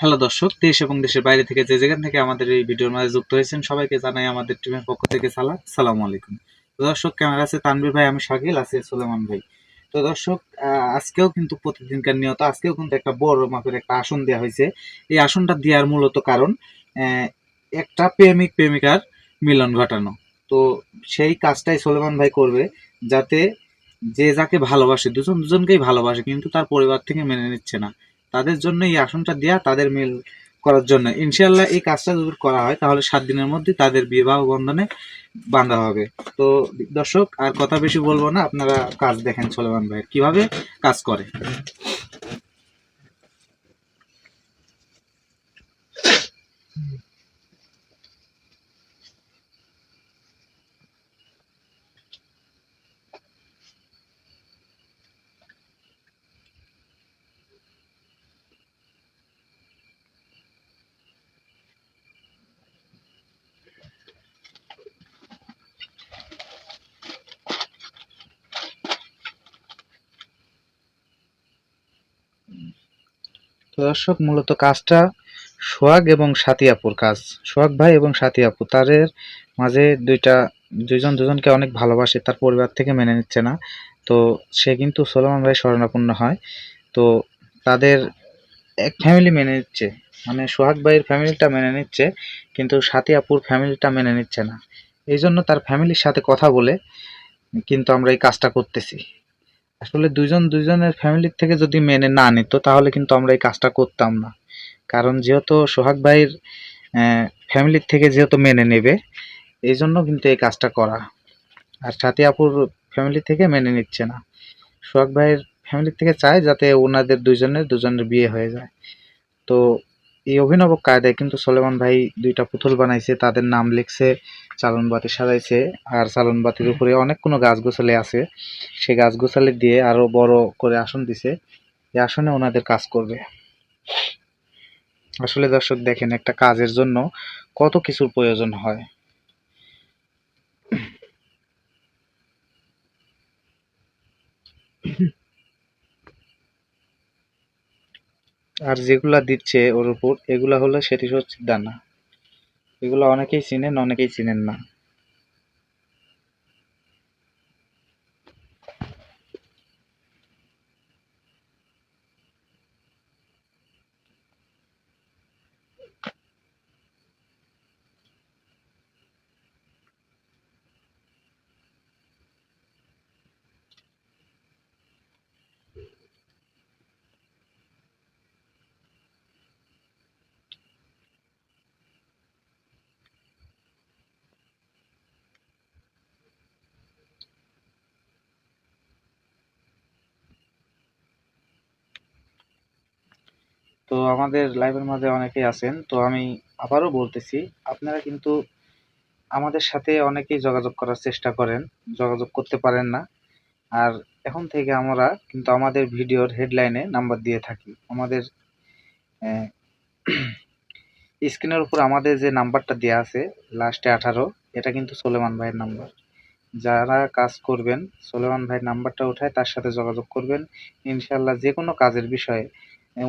Hello দর্শক, দেশ এবং দেশের বাইরে থেকে যে যেখান থেকে আমাদের এই ভিডিওর মাঝে যুক্ত হয়েছেন, সবাইকে জানাই আমাদের টিমের পক্ষ থেকে সালাম। সালাম আলাইকুম। তো দর্শক ক্যামেরা আছে? তানভীর ভাই, আমি শাকিল, আছে সুলেমান ভাই। তো দর্শক আজকেও কিন্তু প্রতিদিনকার নিয়ত, আজকেও কিন্তু একটা বড় মাপের একটা আসন দেওয়া হয়েছে। এই আসনটা দেওয়ার মূলত কারণ একটা প্রেমিক, প্রেমিকার মিলন ঘটানো। তো সেই কাজটাই সোলেমান ভাই করবে যাতে যে যাকে ভালোবাসে, দুজন, দুজনকেই ভালোবাসে, কিন্তু তার পরিবার থেকে মেনে নিচ্ছে না। তাদের জন্য এই আসনটা দেওয়া তাদের মিল করার জন্য। ইনশাল্লাহ এই কাজটা যদি করা হয়, তাহলে সাত দিনের মধ্যে তাদের বিবাহ বন্ধনে বাঁধা হবে। তো দর্শক, আর কথা বেশি বলব না, আপনারা কাজ দেখেন সোলেমান ভাই কীভাবে কাজ করে? তো দর্শক, মূলত কাজটা সোহাগ এবং সাতিয়াপুর কাজ। সোহাগ ভাই এবং আপু তাদের মাঝে দুইটা দুজন দুজনকে অনেক ভালোবাসে, তার পরিবার থেকে মেনে নিচ্ছে না। তো সে কিন্তু সোলেমান ভাই শরণাপন্ন হয়। তো তাদের এক ফ্যামিলি মেনে নিচ্ছে। মানে সোহাগ ভাইয়ের ফ্যামিলিটা মেনে নিচ্ছে, কিন্তু সাতিয়াপুর ফ্যামিলিটা মেনে নিচ্ছে না। এই জন্য তার ফ্যামিলির সাথে কথা বলে কিন্তু আমরা এই কাজটা করতেছি। আসলে দুজন দুজনের ফ্যামিলির থেকে যদি মেনে না নিত, তাহলে কিন্তু আমরা এই কাজটা করতাম না। কারণ যেহেতু সোহাগ ভাইয়ের ফ্যামিলির থেকে যেহেতু মেনে নেবে, এই জন্য কিন্তু এই কাজটা করা। আর সাথী আপুর ফ্যামিলি থেকে মেনে নিচ্ছে না। সোহাগ ভাইয়ের ফ্যামিলি থেকে চায় যাতে ওনাদের দুজনের দুজনের বিয়ে হয়ে যায়। তো এই অভিনব কায়দায় কিন্তু সোলেমান ভাই দুইটা পুতুল বানাইছে, তাদের নাম লিখছে চালন বাতি সাজাইছে, আর চালন বাতির উপরে অনেক কোনো গাছ গোছালি আছে। সেই গাছ গোছালি দিয়ে আরও বড় করে আসন দিছে। এই আসনে ওনাদের কাজ করবে। আসলে দর্শক, দেখেন একটা কাজের জন্য কত কিছুর প্রয়োজন হয়। আর যেগুলা দিচ্ছে ওর উপর, এগুলা হলো সেটি হচ্ছে দানা। এগুলো অনেকেই চিনেন অনেকেই চিনেন না। তো আমাদের লাইভের মাঝে অনেকেই আছেন, তো আমি আবারও বলতেছি, আপনারা কিন্তু আমাদের সাথে অনেকেই যোগাযোগ করার চেষ্টা করেন, যোগাযোগ করতে পারেন না। আর এখন থেকে আমরা কিন্তু আমাদের ভিডিওর হেডলাইনে নাম্বার দিয়ে থাকি। আমাদের স্ক্রিনের উপর আমাদের যে নাম্বারটা দেওয়া আছে লাস্টে আঠারো, এটা কিন্তু সোলেমান ভাইয়ের নাম্বার যারা কাজ করবেন, সোলেমান ভাইয়ের নাম্বারটা উঠায় তার সাথে যোগাযোগ করবেন। ইনশাল্লাহ যে কোনো কাজের বিষয়ে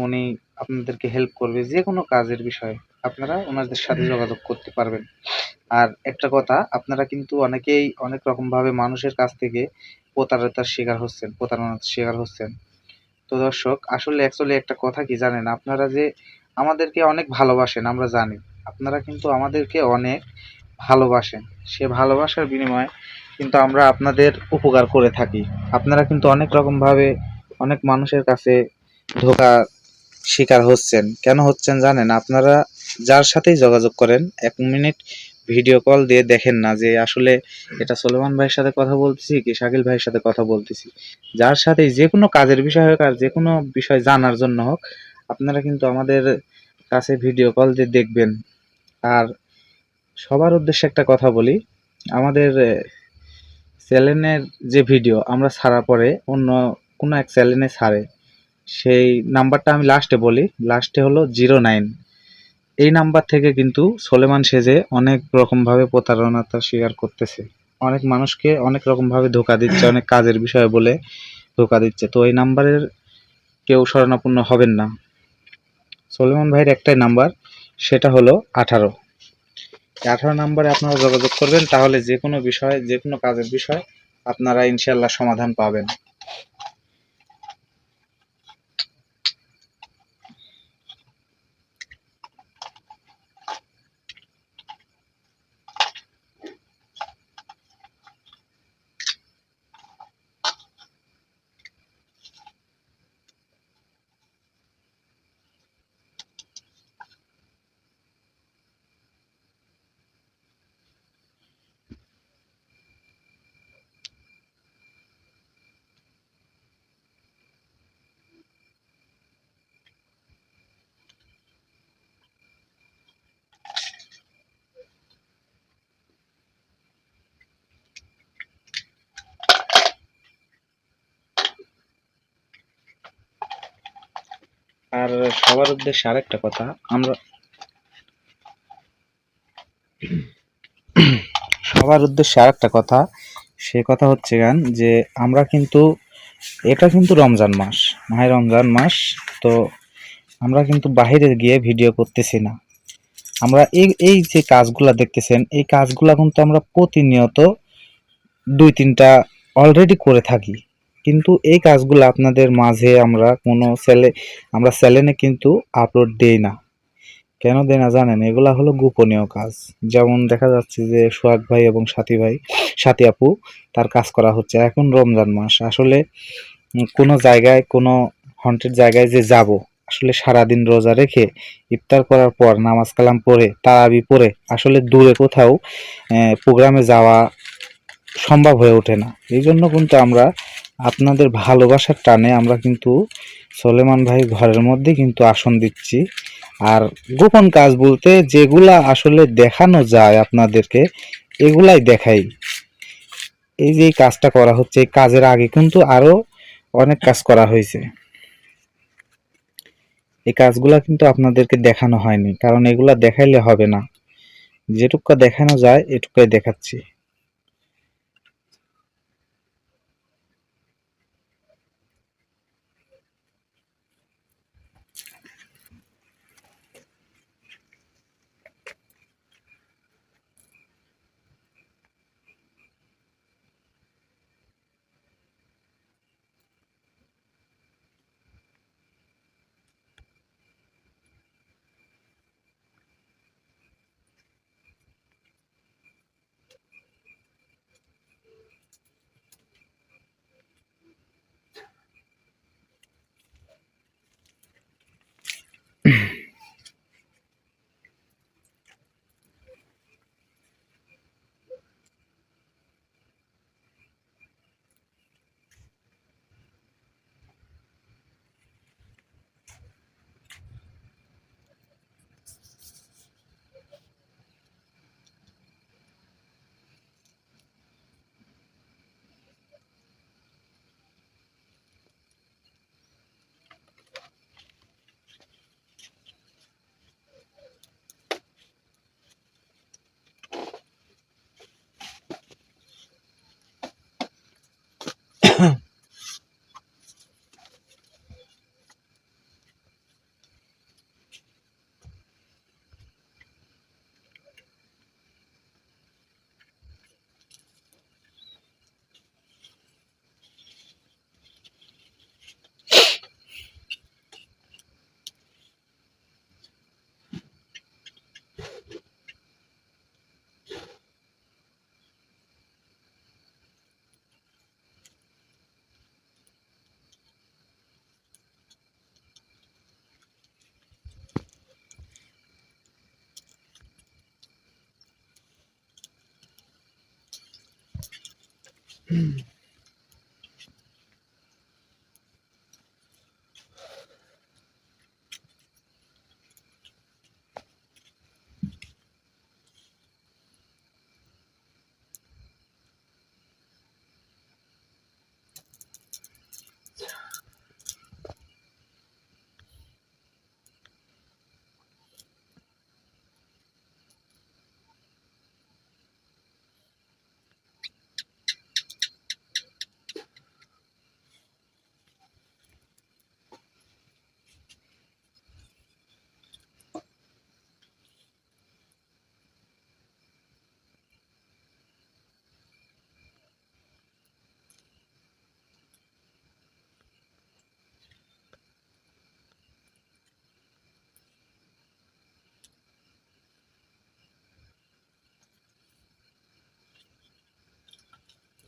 উনি আপনাদেরকে হেল্প করবে যে কোনো কাজের বিষয়ে। আপনারা ওনাদের সাথে যোগাযোগ করতে পারবেন। আর একটা কথা, আপনারা কিন্তু অনেকেই অনেক রকমভাবে মানুষের কাছ থেকে প্রতারণার শিকার হচ্ছেন, প্রতারণার শিকার হচ্ছেন। তো দর্শক, আসলে অ্যাকচুয়ালি একটা কথা কি জানেন? আপনারা যে আমাদেরকে অনেক ভালোবাসেন, আমরা জানি। আপনারা কিন্তু আমাদেরকে অনেক ভালোবাসেন। সে ভালোবাসার বিনিময়ে কিন্তু আমরা আপনাদের উপকার করে থাকি। আপনারা কিন্তু অনেক রকমভাবে অনেক মানুষের কাছে ধোকা শিকার হচ্ছেন। কেন হচ্ছেন জানেন? আপনারা যার সাথেই যোগাযোগ করেন, এক মিনিট ভিডিও কল দিয়ে দেখেন না যে আসলে এটা সোলেমান ভাইয়ের সাথে কথা বলতেছি কি শাকিল ভাইয়ের সাথে কথা বলতেছি। যার সাথে যে কোনো কাজের বিষয় হোক আর যে কোনো বিষয় জানার জন্য হোক, আপনারা কিন্তু আমাদের কাছে ভিডিও কল দিয়ে দেখবেন। আর সবার উদ্দেশ্যে একটা কথা বলি, আমাদের চ্যানেলের যে ভিডিও আমরা ছাড়ার পরে অন্য কোনো এক চ্যানেলে ছাড়ে। সেই নাম্বারটা আমি লাস্টে বলি। লাস্টে হলো জিরো নাইন এই নাম্বার থেকে কিন্তু সোলেমান সেজে অনেক রকমভাবে প্রতারণার শিকার করতেছে। অনেক মানুষকে অনেক রকমভাবে ধোকা দিচ্ছে, অনেক কাজের বিষয়ে বলে ধোকা দিচ্ছে। তো এই নাম্বারের কেউ শরণাপন্ন হবেন না। সলেমান ভাইয়ের একটাই নাম্বার, সেটা হলো আঠারো। আঠারো নাম্বারে আপনারা যোগাযোগ করবেন, তাহলে যে কোনো বিষয় যে কোনো কাজের বিষয় আপনারা ইনশাল্লাহ সমাধান পাবেন। আর সবার উদ্দেশ্যে আরেকটা কথা, আমরা সবার উদ্দেশ্যে আরেকটা কথা, সে কথা হচ্ছে গান যে আমরা কিন্তু, এটা কিন্তু রমজান মাস মাহে রমজান মাস, তো আমরা কিন্তু বাইরে গিয়ে ভিডিও করতেছি না। আমরা এই এই যে কাজগুলা দেখতেছেন, এই কাজগুলা কিন্তু আমরা প্রতিনিয়ত দুই তিনটা অলরেডি করে থাকি। কিন্তু এই কাজগুলো আপনাদের মাঝে আমরা কোনো সেলে আমরা চ্যানেলে কিন্তু আপলোড দেই না। কেন দেই না জানেন? এগুলা হলো গোপনীয় কাজ। যেমন দেখা যাচ্ছে যে সোহাগ ভাই এবং সাথী ভাই, সাথী আপু, তার কাজ করা হচ্ছে এখন রমজান মাস। আসলে কোনো জায়গায়, কোনো হন্টেড জায়গায় যে যাব, আসলে সারাদিন রোজা রেখে ইফতার করার পর, নামাজ কালাম পড়ে, তারাবি পড়ে, আসলে দূরে কোথাও প্রোগ্রামে যাওয়া সম্ভব হয়ে ওঠে না। এই জন্য কিন্তু আমরা আপনাদের ভালোবাসার টানে আমরা কিন্তু সলেমান ভাই ঘরের মধ্যে কিন্তু আসন দিচ্ছি। আর গোপন কাজ বলতে যেগুলা আসলে দেখানো যায় আপনাদেরকে, এগুলাই দেখাই। এই যে কাজটা করা হচ্ছে, এই কাজের আগে কিন্তু আরও অনেক কাজ করা হয়েছে। এই কাজগুলা কিন্তু আপনাদেরকে দেখানো হয়নি, কারণ এগুলা দেখাইলে হবে না। যেটুকু দেখানো যায়, এটুকুই দেখাচ্ছি। 嗯。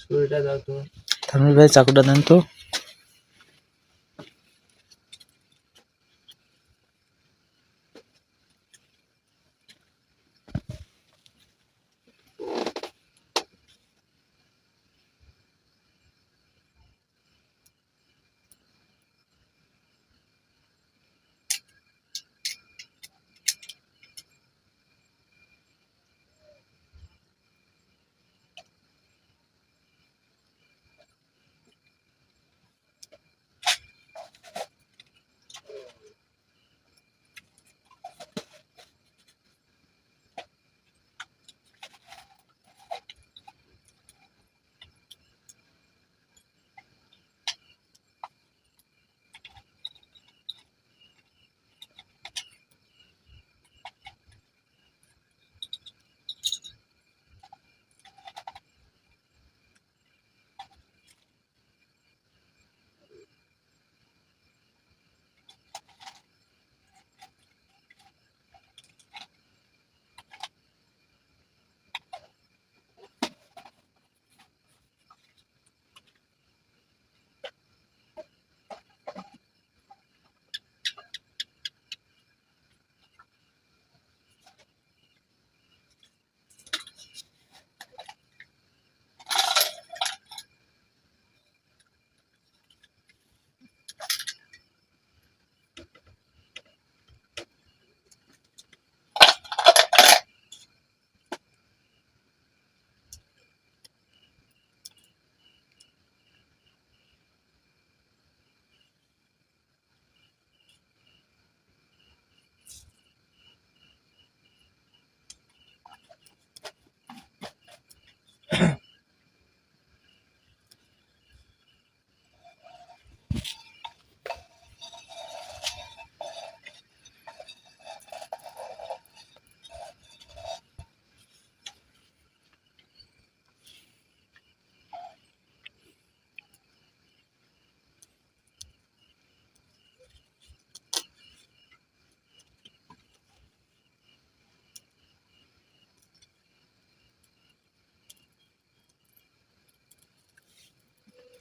ছুরিটা দাও তো। ভাই চাকুটা দেন তো।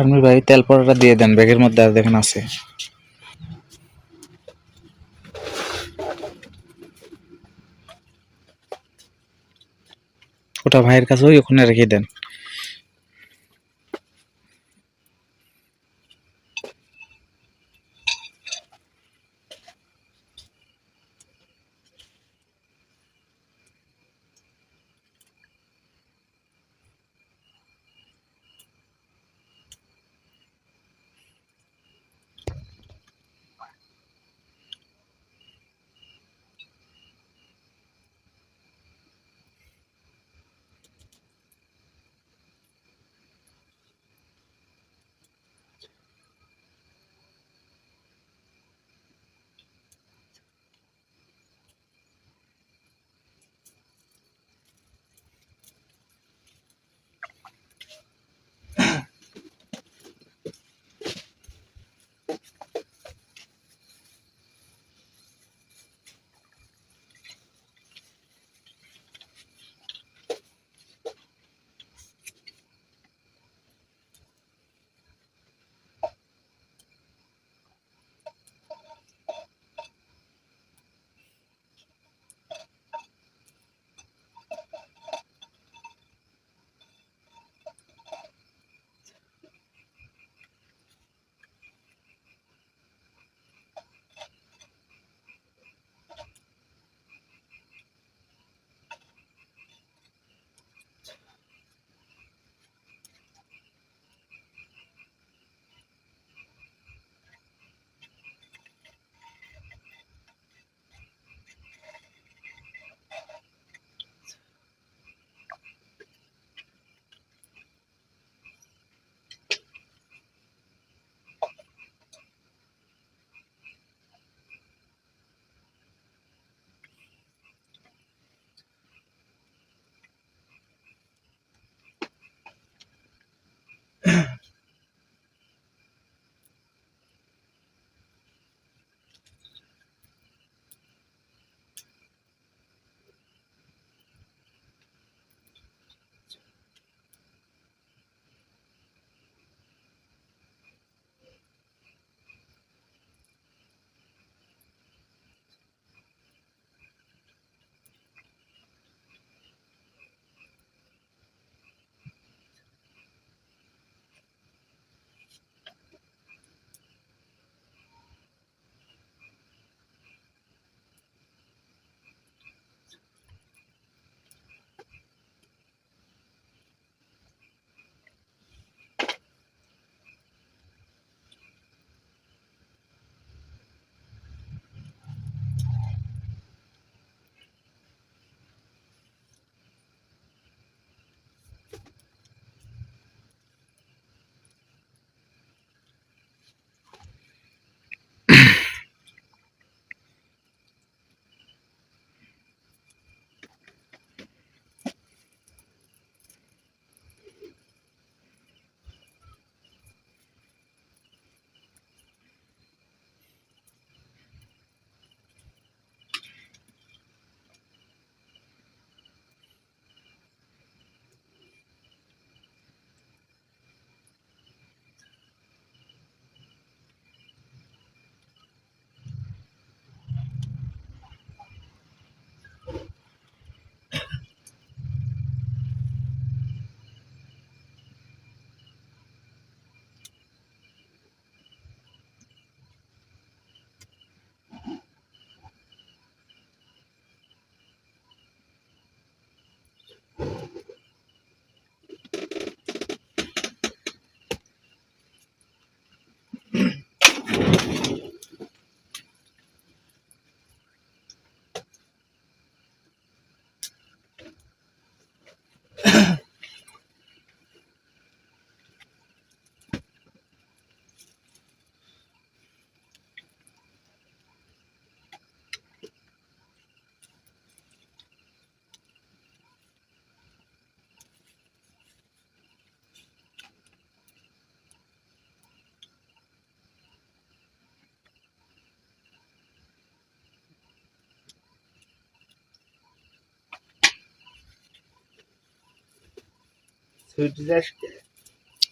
তানভীর ভাই, তেল পড়াটা দিয়ে দেন, ব্যাগের মধ্যে আর দেখেন আছে। ওটা ভাইয়ের কাছে ওই ওখানে রেখে দেন।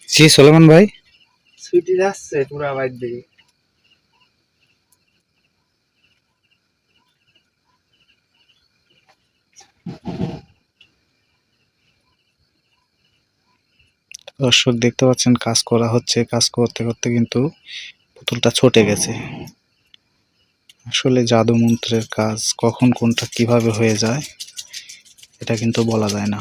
জি সোলেমান ভাই। সুইটি যাচ্ছে পুরা বাইর দিকে। দর্শক দেখতে পাচ্ছেন কাজ করা হচ্ছে। কাজ করতে করতে কিন্তু পুতুলটা ছটে গেছে। আসলে জাদু মন্ত্রের কাজ কখন কোনটা কীভাবে হয়ে যায় এটা কিন্তু বলা যায় না।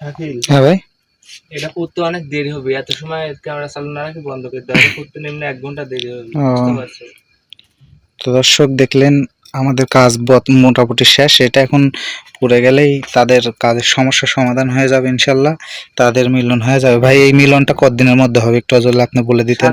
শাকিল হ্যাঁ ভাই। এটা করতে অনেক দেরি হবে। এত সময় ক্যামেরা চালু না রাখি বন্ধ করে দেওয়া। করতে নিম্নে এক ঘণ্টা দেরি হবে। বুঝতে পারছ? তো দর্শক দেখলেন আমাদের কাজ বত- মোটামুটি শেষ। এটা এখন পুড়ে গেলেই তাদের কাজের সমস্যার সমাধান হয়ে যাবে ইনশাল্লাহ। তাদের মিলন হয়ে যাবে। ভাই এই মিলনটা কতদিনের মধ্যে হবে? একটু যদি আপনি বলে দিতেন।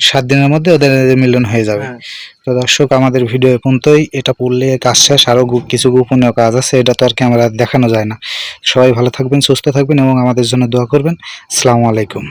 সাত দিনের মধ্যে ওদের মিলন হয়ে যাবে। হ্যাঁ। তো দর্শক আমাদের ভিডিও পর্যন্তই। এটা পড়লে কাজ শেষ। আরও কিছু গোপনীয় কাজ আছে এটা তো আর ক্যামেরা দেখানো যায় না। সবাই ভালো থাকবেন সুস্থ থাকবেন এবং আমাদের জন্য দোয়া করবেন। আসসালামু আলাইকুম।